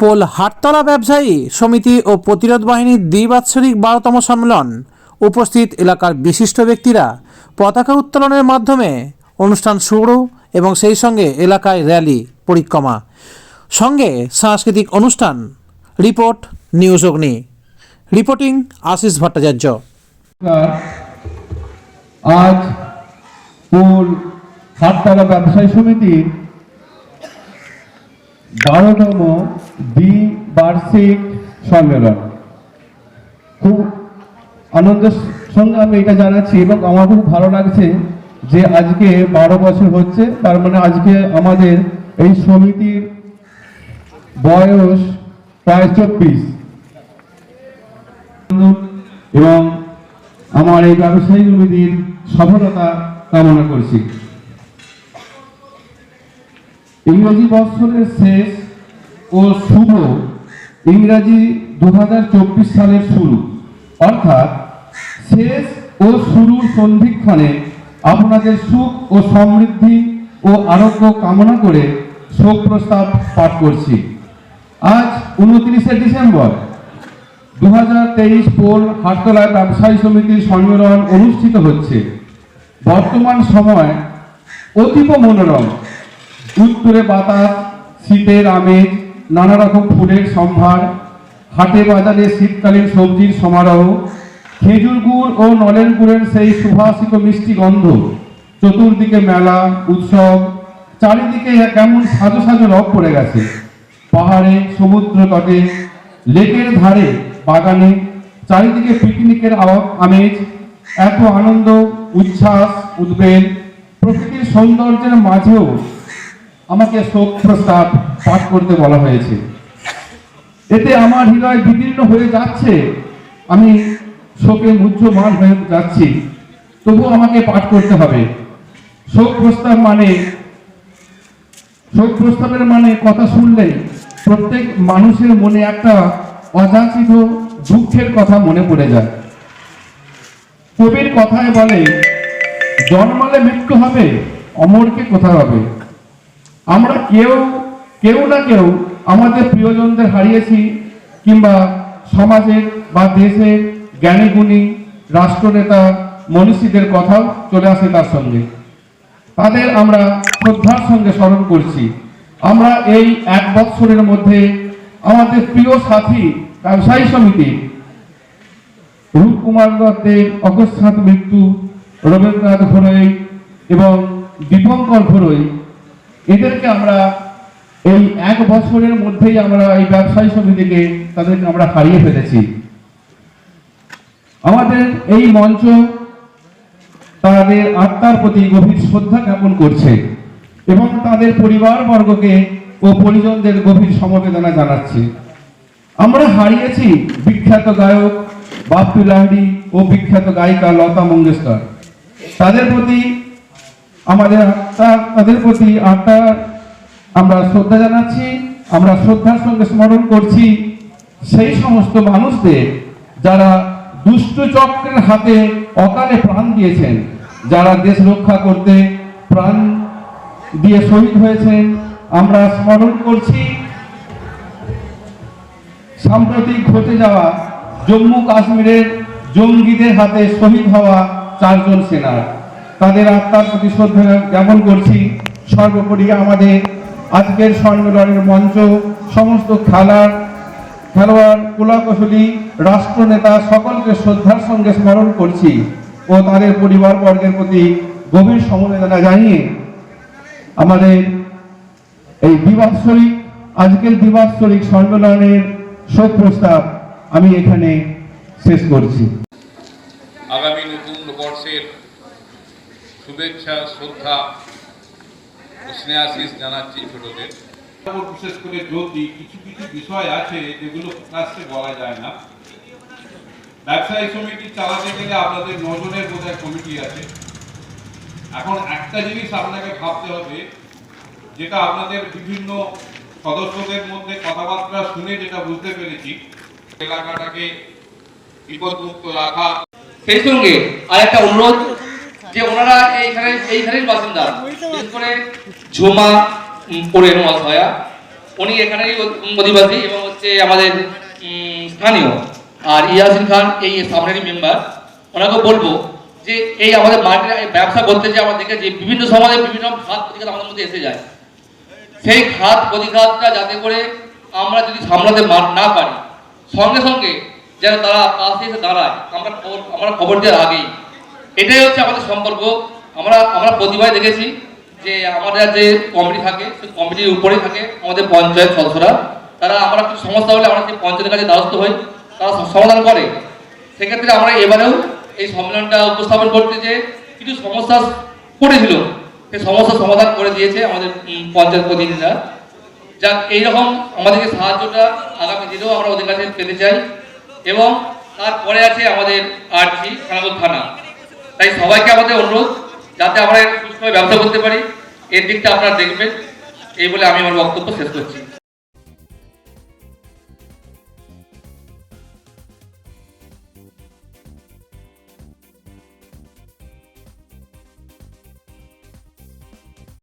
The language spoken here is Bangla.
পোল হাটতলা ব্যবসায়ী সমিতি ও প্রতিরোধ বাহিনীর দ্বিবাৎসরিক বারোতম সম্মেলন। উপস্থিত এলাকার বিশিষ্ট ব্যক্তিরা পতাকা উত্তোলনের মাধ্যমে অনুষ্ঠান শুরু এবং সেই সঙ্গে এলাকায় র্যালি, পরিক্রমা। সঙ্গে সাংস্কৃতিক অনুষ্ঠান, report, news Agni. Reporting Ashis Bhattacharya. আজ পুর হাটতলা ব্যবসায়ী সমিতির বারোতম দ্বিবার্ষিক সম্মেলন। খুব আনন্দের সঙ্গে আমি এটা জানাচ্ছি এবং আমার খুব ভালো লাগছে যে আজকে বারো বছর হচ্ছে, তার মানে আজকে আমাদের এই সমিতির বয়স প্রায় চব্বিশ। এবং আমার এই ব্যবসায়ী সমিতির সফলতা কামনা করছি। ইংরেজি বৎসরের শেষ ও শুভ ইংরাজি দু সালের শুরু। অর্থাৎ শেষ ও শুরুর সন্ধিক্ষণে আপনাদের সুখ ও সমৃদ্ধি ও আরোগ্য কামনা করে শোক প্রস্তাব পাঠ করছি। আজ উনত্রিশে ডিসেম্বর। দু হাজার তেইশ পোল হাটতলায় ব্যবসায়ী সমিতির সম্মেলন অনুষ্ঠিত হচ্ছে। বর্তমান সময় অতীব মনোরম। উত্তরে বাতাস শীতের আমেজ নানা রকম ফুলের সম্ভার, হাটে বাজারে শীতকালীন সবজির সমারোহ, খেজুর গুড় ও নলেন গুড়ের সেই সুভাষিত মিষ্টি গন্ধ, চতুর্দিকে মেলা, উৎসব, চারিদিকে কেমন সাজো সাজো রব পড়ে গেছে। পাহাড়ে, সমুদ্র তটে, লেকের ধারে, বাগানে, চারিদিকে পিকনিকের আমেজ, এত আনন্দ, উচ্ছ্বাস, উদ্বেগ, প্রকৃতির সৌন্দর্যের মাঝেও আমাকে শোক প্রস্তাব পাঠ করতে বলা হয়েছে। এতে আমার হৃদয় বিদীর্ণ হয়ে যাচ্ছে। আমি শোকে মুহ্যমান হয়ে যাচ্ছি। তবু আমাকে পাঠ করতে হবে। শোক প্রস্তাব মানে শোক প্রস্তাবের মানে কথা শুনলেই প্রত্যেক মানুষের মনে একটা অযাচিত দুঃখের কথা মনে পড়ে যায়। কবির কথায় বলে, জন্মালে মৃত্যু হবে, অমরকে কোথা হবে? আমরা কেউ কেউ না কেউ আমাদের প্রিয়জনদের হারিয়েছি কিংবা সমাজের বা দেশের জ্ঞানী গুণী রাষ্ট্রনেতা মনীষীদের কথাও চলে আসে তার সঙ্গে। তাদের আমরা শ্রদ্ধার সঙ্গে স্মরণ করছি। আমরা এই এক বৎসরের মধ্যে আমাদের প্রিয় সাথী ব্যবসায়ী সমিতি, রূপকুমার দত্তের অকস্মাৎ মৃত্যু, রবীন্দ্রনাথ ঘোরই এবং দীপঙ্কর ঘোরই এদেরকে আমরা এই এক বছরের মধ্যেই আমরা এই ব্যবসায়ী সমিতিকে তাদেরকে আমরা হারিয়ে ফেলেছি। আমাদের এই মঞ্চ তাদের আত্মার প্রতি গভীর শ্রদ্ধা জ্ঞাপন করছে এবং তাদের পরিবারবর্গকে ও পরিজনদের গভীর সমবেদনা জানাচ্ছে। আমরা হারিয়েছি বিখ্যাত গায়ক বাপ্পি লাহিড়ী ও বিখ্যাত গায়িকা লতা মঙ্গেশকর। তাদের প্রতি আমাদের তাদের প্রতি আত্মার আমরা শ্রদ্ধা জানাচ্ছি, আমরা শ্রদ্ধার সঙ্গে স্মরণ করছি সেই সমস্ত মানুষদের যারা দুষ্ট চক্রের হাতে অকালে প্রাণ দিয়েছেন, যারা দেশ রক্ষা করতে প্রাণ দিয়ে শহীদ হয়েছেন। আমরা স্মরণ করছি, সাম্প্রতিক ঘটে যাওয়া জম্মু কাশ্মীরের জঙ্গিদের হাতে শহীদ হওয়া চারজন সেনার। তাদের আত্মার প্রতি শ্রদ্ধা জ্ঞাপন করছি। সর্বোপরি আমাদের আজকের সম্মেলনের মঞ্চ, সমস্ত খেলার, খেলোয়াড়, কুলাকুশলী, রাষ্ট্রনেতা সকলকে শ্রদ্ধার সঙ্গে স্মরণ করছি ও তাদের পরিবারবর্গের প্রতি গভীর সমবেদনা জানিয়ে আমাদের এই দ্বিবাৎসরিক আজকের দ্বিবাৎসরিক সম্মেলনের শোক প্রস্তাব আমি এখানে শেষ করছি। আগামী নতুন বর্ষের শুভেচ্ছা শ্রদ্ধা স্নেহাশিস জানাচ্ছি ছোটদের। বিশেষ করে দিই কিছু কিছু বিষয় আছে যেগুলো প্রকাশ্যে বলা যায় না ব্যবসায়ী সমিতি চালাতে গেলে আপনাদের নজনের বোধহয় কমিটি আছে। এখন একটা জিনিস আপনাকে ভাবতে হবে যেটা আপনাদের বিভিন্ন সদস্যদের মধ্যে কথাবার্তা শুনে যেটা বুঝতে পেরেছি এলাকাটাকে বিপদমুক্ত রাখা। সেই সঙ্গে আর একটা অনুরোধ যে ওনারা এইখানে এইখানের বাসিন্দা। বিশেষ করে ঝুমা পড়ে নোয়াশয়া উনি এখানেই অধিবাসী এবং হচ্ছে আমাদের স্থানীয়। আর ইয়াসিন খান এই সামনেরই মেম্বার ওনাকে বলব যে এই আমাদের মার্কেটে ব্যবসা করতে যে আমাদেরকে যে বিভিন্ন সমাজে বিভিন্ন খাত প্রতিঘাত আমাদের মধ্যে এসে যায়। সেই খাত প্রতিঘাতটা যাতে করে আমরা যদি সামলাতে না পারি সঙ্গে সঙ্গে যেন তারা পাশে এসে দাঁড়ায় আমরা আমরা খবর দেওয়ার আগেই এটাই হচ্ছে আমাদের সম্পর্ক। আমরা আমরা প্রতিভায় দেখেছি যে আমাদের যে কমিটি থাকে সেই কমিটির উপরেই থাকে আমাদের পঞ্চায়েত সদস্যরা। তারা আমরা কিছু সমস্যা হলে আমরা যে পঞ্চায়েতের কাছে দ্বারস্থ হই, তারা সমাধান করে। সেক্ষেত্রে আমরা এবারেও এই সম্মেলনটা উপস্থাপন করতে যে কিছু সমস্যা পড়েছিল সেই সমস্যার সমাধান করে দিয়েছে আমাদের পঞ্চায়েত প্রতিনিধিরা। যাক, এইরকম আমাদেরকে সাহায্যটা আগামী দিনেও আমরা ওদের কাছে পেতে চাই। এবং তারপরে আছে আমাদের আরজি খানাকুল থানা। তাই সবাইকে আমাদের অনুরোধ, যাতে আমরা সুস্থভাবে ব্যবসা করতে পারি। এর দিকটা আপনারা দেখবেন। এই বলে আমি আমার বক্তব্য শেষ করছি।